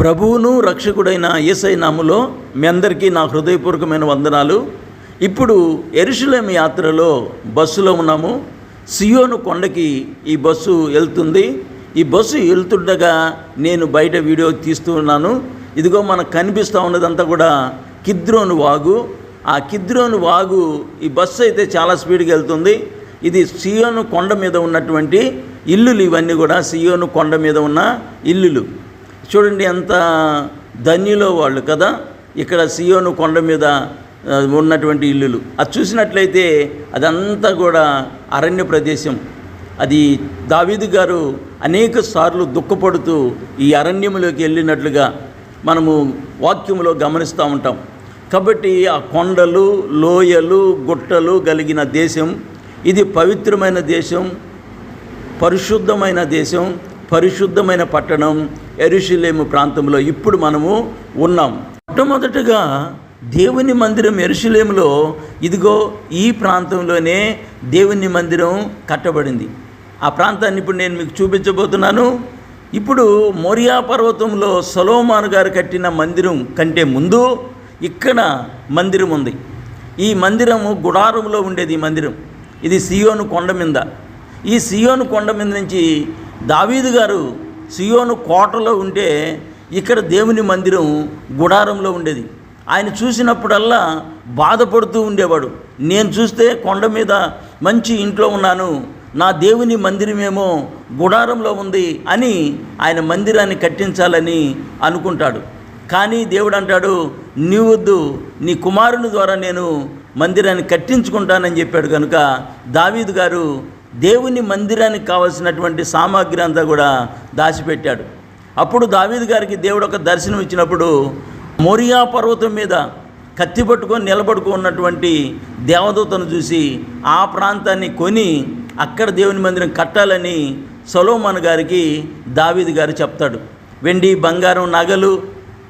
ప్రభువును రక్షకుడైన ఏసై నాములో మీ అందరికీ నా హృదయపూర్వకమైన వందనాలు. ఇప్పుడు ఎరుషులేం యాత్రలో బస్సులో ఉన్నాము. సియోను కొండకి ఈ బస్సు వెళ్తుంది. ఈ బస్సు వెళ్తుండగా నేను బయట వీడియో తీస్తూ ఉన్నాను. ఇదిగో మనకు కనిపిస్తూ ఉన్నదంతా కూడా కిద్రోను వాగు. ఆ కిద్రోను వాగు ఈ బస్సు అయితే చాలా స్పీడ్గా వెళ్తుంది. ఇది సియోను కొండ మీద ఉన్నటువంటి ఇల్లులు ఇవన్నీ కూడా సియోను కొండ మీద ఉన్న ఇల్లులు. చూడండి ఎంత ధన్యులో వాళ్ళు కదా. ఇక్కడ సియోను కొండ మీద ఉన్నటువంటి ఇల్లులు. అది చూసినట్లయితే అదంతా కూడా అరణ్య ప్రదేశం. అది దావీదు గారు అనేక సార్లు దుఃఖపడుతూ ఈ అరణ్యంలోకి వెళ్ళినట్లుగా మనము వాక్యంలో గమనిస్తూ ఉంటాం. కాబట్టి ఆ కొండలు లోయలు గుట్టలు కలిగిన దేశం. ఇది పవిత్రమైన దేశం పరిశుద్ధమైన దేశం. పరిశుద్ధమైన పట్టణం ఎరుషులేము ప్రాంతంలో ఇప్పుడు మనము ఉన్నాం. మొట్టమొదటగా దేవుని మందిరం ఎరుషులేములో ఇదిగో ఈ ప్రాంతంలోనే దేవుని మందిరం కట్టబడింది. ఆ ప్రాంతాన్ని ఇప్పుడు నేను మీకు చూపించబోతున్నాను. ఇప్పుడు మోరియా పర్వతంలో సొలోమాన్ గారు కట్టిన మందిరం కంటే ముందు ఇక్కడ మందిరం ఉంది. ఈ మందిరము గుడారంలో ఉండేది ఈ మందిరం. ఇది సియోను కొండ మీద. ఈ సియోను కొండ మీద నుంచి దావీదు గారు సియోను కోటలో ఉంటే ఇక్కడ దేవుని మందిరం గుడారంలో ఉండేది. ఆయన చూసినప్పుడల్లా బాధపడుతూ ఉండేవాడు. నేను చూస్తే కొండ మీద మంచి ఇంట్లో ఉన్నాను. నా దేవుని మందిరమేమో గుడారంలో ఉంది అని ఆయన మందిరాన్ని కట్టించాలని అనుకుంటాడు. కానీ దేవుడు అంటాడు నీ వద్దు నీ కుమారుని ద్వారా నేను మందిరాన్ని కట్టించుకుంటానని చెప్పాడు కనుక దావీదు గారు దేవుని మందిరానికి కావలసినటువంటి సామాగ్రి అంతా కూడా దాచిపెట్టాడు. అప్పుడు దావీదు గారికి దేవుడు ఒక దర్శనం ఇచ్చినప్పుడు మోరియా పర్వతం మీద కత్తి పట్టుకొని నిలబడుకో ఉన్నటువంటి దేవదూతను చూసి ఆ ప్రాంతాన్ని కొని అక్కడ దేవుని మందిరం కట్టాలని సొలోమన్ గారికి దావీదు గారు చెప్తాడు. వెండి బంగారం నగలు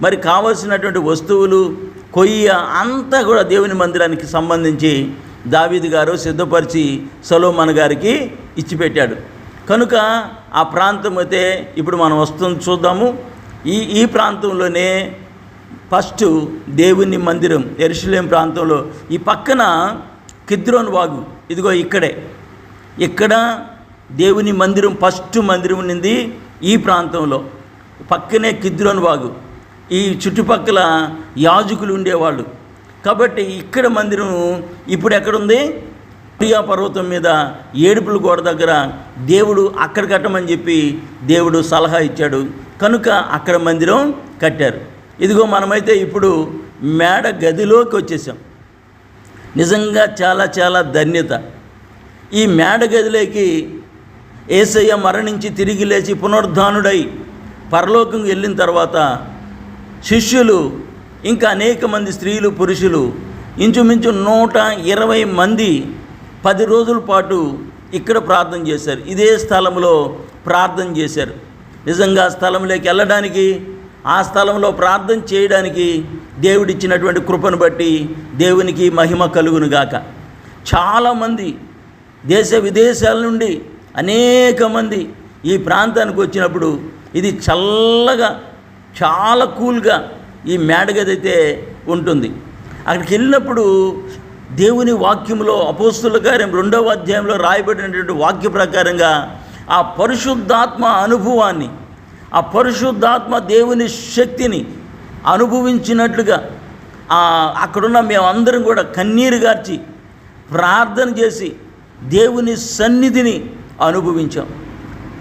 మరి కావలసినటువంటి వస్తువులు కొయ్య అంతా కూడా దేవుని మందిరానికి సంబంధించి దావీదు గారు సిద్ధపరిచి సలోమన్ గారికి ఇచ్చిపెట్టాడు. కనుక ఆ ప్రాంతం అయితే ఇప్పుడు మనం వస్తుంది చూద్దాము. ఈ ఈ ప్రాంతంలోనే ఫస్ట్ దేవుని మందిరం ఎరుషులేం ప్రాంతంలో. ఈ పక్కన కిద్రోన్ వాగు ఇదిగో ఇక్కడే. ఇక్కడ దేవుని మందిరం ఫస్ట్ మందిరం నింది ఈ ప్రాంతంలో. పక్కనే కిద్రోన్ వాగు. ఈ చుట్టుపక్కల యాజకులు ఉండేవాళ్ళు. కాబట్టి ఇక్కడ మందిరం ఇప్పుడు ఎక్కడుంది? ప్రియా పర్వతం మీద ఏడుపుల గోడ దగ్గర దేవుడు అక్కడ కట్టమని చెప్పి దేవుడు సలహా ఇచ్చాడు. కనుక అక్కడ మందిరం కట్టారు. ఇదిగో మనమైతే ఇప్పుడు మేడ గదిలోకి వచ్చేసాం. నిజంగా చాలా చాలా ధన్యత. ఈ మేడ గదిలోకి ఏసయ్య మరణించి తిరిగి లేచి పునరుద్ధానుడై పరలోకం వెళ్ళిన తర్వాత శిష్యులు ఇంకా అనేక మంది స్త్రీలు పురుషులు ఇంచుమించు నూట ఇరవై మంది పది రోజుల పాటు ఇక్కడ ప్రార్థన చేశారు. ఇదే స్థలంలో ప్రార్థన చేశారు. నిజంగా స్థలంలోకి వెళ్ళడానికి ఆ స్థలంలో ప్రార్థన చేయడానికి దేవుడిచ్చినటువంటి కృపను బట్టి దేవునికి మహిమ కలుగునుగాక చాలామంది దేశ విదేశాల నుండి అనేక మంది ఈ ప్రాంతానికి వచ్చినప్పుడు ఇది చల్లగా చాలా కూల్గా ఈ మేడగది అయితే ఉంటుంది. అక్కడికి వెళ్ళినప్పుడు దేవుని వాక్యంలో అపోస్తుల కార్యం రెండవ అధ్యాయంలో రాయబడినటువంటి వాక్య ప్రకారంగా ఆ పరిశుద్ధాత్మ అనుభవాన్ని ఆ పరిశుద్ధాత్మ దేవుని శక్తిని అనుభవించినట్లుగా అక్కడున్న మేమందరం కూడా కన్నీరు గార్చి ప్రార్థన చేసి దేవుని సన్నిధిని అనుభవించాం.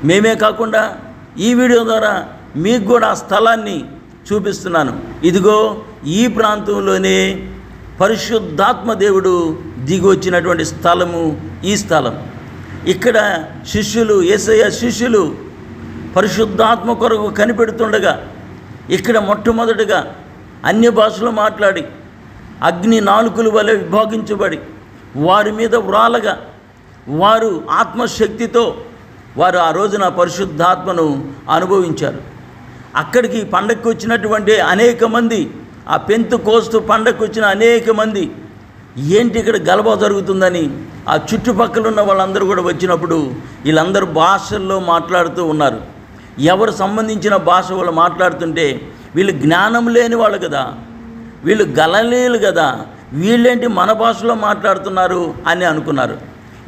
మేమే కాకుండా ఈ వీడియో ద్వారా మీకు కూడా ఆ స్థలాన్ని చూపిస్తున్నాను. ఇదిగో ఈ ప్రాంతంలోనే పరిశుద్ధాత్మ దేవుడు దిగొచ్చినటువంటి స్థలము ఈ స్థలం. ఇక్కడ శిష్యులు ఏసయ్య శిష్యులు పరిశుద్ధాత్మ కొరకు కనిపెడుతుండగా ఇక్కడ మొట్టమొదటిగా అన్య భాషలు మాట్లాడి అగ్ని నాలుకల వలె విభాగించబడి వారి మీద వ్రాలగా వారు ఆత్మశక్తితో వారు ఆ రోజున పరిశుద్ధాత్మను అనుభవించారు. అక్కడికి పండగకి వచ్చినటువంటి అనేక మంది ఆ పెంతు కోస్తు పండగకు వచ్చిన అనేక మంది ఏంటి ఇక్కడ గలబా జరుగుతుందని? ఆ చుట్టుపక్కల ఉన్న వాళ్ళందరూ కూడా వచ్చినప్పుడు వీళ్ళందరూ భాషల్లో మాట్లాడుతూ ఉన్నారు. ఎవరు సంబంధించిన భాష వాళ్ళు మాట్లాడుతుంటే వీళ్ళు జ్ఞానం లేని వాళ్ళు కదా వీళ్ళు గలలేలు కదా వీళ్ళేంటి మన భాషలో మాట్లాడుతున్నారు అని అనుకున్నారు.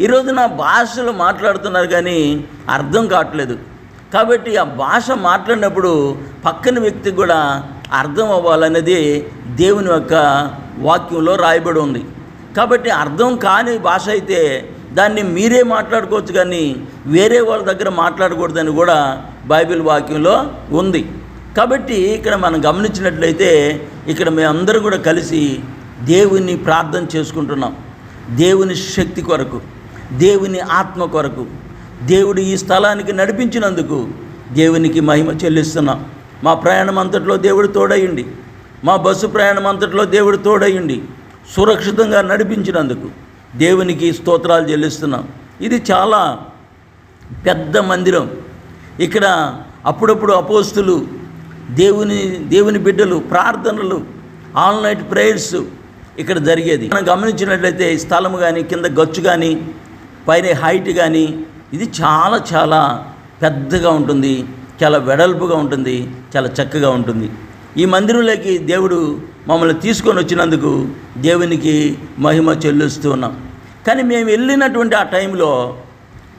ఈరోజు నా భాషలో మాట్లాడుతున్నారు కానీ అర్థం కావట్లేదు. కాబట్టి ఆ భాష మాట్లాడినప్పుడు పక్కన వ్యక్తికి కూడా అర్థం అవ్వాలన్నది దేవుని యొక్క వాక్యంలో రాయబడి ఉంది. కాబట్టి అర్థం కాని భాష అయితే దాన్ని మీరే మాట్లాడుకోవచ్చు కానీ వేరే వాళ్ళ దగ్గర మాట్లాడకూడదని కూడా బైబిల్ వాక్యంలో ఉంది. కాబట్టి ఇక్కడ మనం గమనించినట్లయితే ఇక్కడ మేమందరం కూడా కలిసి దేవుని ప్రార్థన చేసుకుంటున్నాం. దేవుని శక్తి కొరకు దేవుని ఆత్మ కొరకు దేవుడు ఈ స్థలానికి నడిపించినందుకు దేవునికి మహిమ చెల్లిస్తున్నాం. మా ప్రయాణం అంతట్లో దేవుడు తోడయ్యండి మా బస్సు ప్రయాణం అంతట్లో దేవుడు తోడయ్యండి సురక్షితంగా నడిపించినందుకు దేవునికి స్తోత్రాలు చెల్లిస్తున్నాం. ఇది చాలా పెద్ద మందిరం. ఇక్కడ అప్పుడప్పుడు అపోస్తులు దేవుని దేవుని బిడ్డలు ప్రార్థనలు ఆల్ నైట్ ప్రేయర్స్ ఇక్కడ జరిగేది. మనం గమనించినట్లయితే స్థలం కానీ కింద గచ్చు కానీ పైన హైట్ కానీ ఇది చాలా చాలా పెద్దగా ఉంటుంది చాలా వెడల్పుగా ఉంటుంది చాలా చక్కగా ఉంటుంది. ఈ మందిరంలోకి దేవుడు మమ్మల్ని తీసుకొని వచ్చినందుకు దేవునికి మహిమ చెల్లిస్తూ ఉన్నాం. కానీ మేము వెళ్ళినటువంటి ఆ టైంలో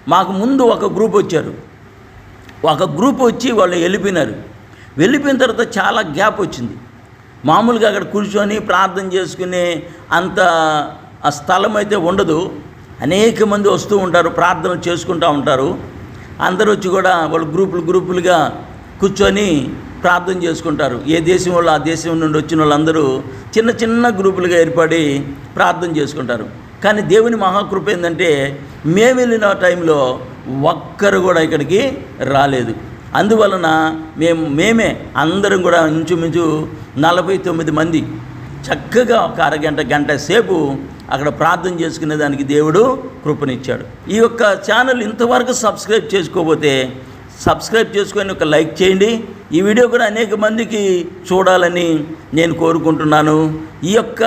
మాకు ముందు ఒక గ్రూప్ వచ్చారు. ఒక గ్రూప్ వచ్చి వాళ్ళు వెళ్ళిపోయినారు. వెళ్ళిపోయిన తర్వాత చాలా గ్యాప్ వచ్చింది. మామూలుగా అక్కడ కూర్చొని ప్రార్థన చేసుకునే అంత ఆ స్థలం అయితే ఉండదు. అనేక మంది వస్తూ ఉంటారు ప్రార్థన చేసుకుంటూ ఉంటారు. అందరూ వచ్చి కూడా వాళ్ళు గ్రూపులు గ్రూపులుగా కూర్చొని ప్రార్థన చేసుకుంటారు. ఏ దేశం వాళ్ళు ఆ దేశం నుండి వచ్చిన వాళ్ళందరూ చిన్న చిన్న గ్రూపులుగా ఏర్పడి ప్రార్థన చేసుకుంటారు. కానీ దేవుని మహాకృప ఏంటంటే మేము వెళ్ళిన టైంలో ఒక్కరు కూడా ఇక్కడికి రాలేదు. అందువలన మేము మేమే అందరం కూడా ఇంచుమించు నలభై తొమ్మిది మంది చక్కగా ఒక అరగంట గంట సేపు అక్కడ ప్రార్థన చేసుకునే దానికి దేవుడు కృపనిచ్చాడు. ఈ యొక్క ఛానల్ ఇంతవరకు సబ్స్క్రైబ్ చేసుకోకపోతే సబ్స్క్రైబ్ చేసుకొని ఒక లైక్ చేయండి. ఈ వీడియో కూడా అనేక మందికి చూడాలని నేను కోరుకుంటున్నాను. ఈ యొక్క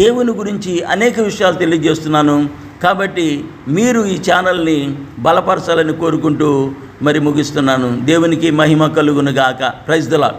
దేవుని గురించి అనేక విషయాలు తెలియజేస్తున్నాను. కాబట్టి మీరు ఈ ఛానల్ని బలపరచాలని కోరుకుంటూ మరి ముగిస్తున్నాను. దేవునికి మహిమ కలుగును గాక ప్రైజ్ దలా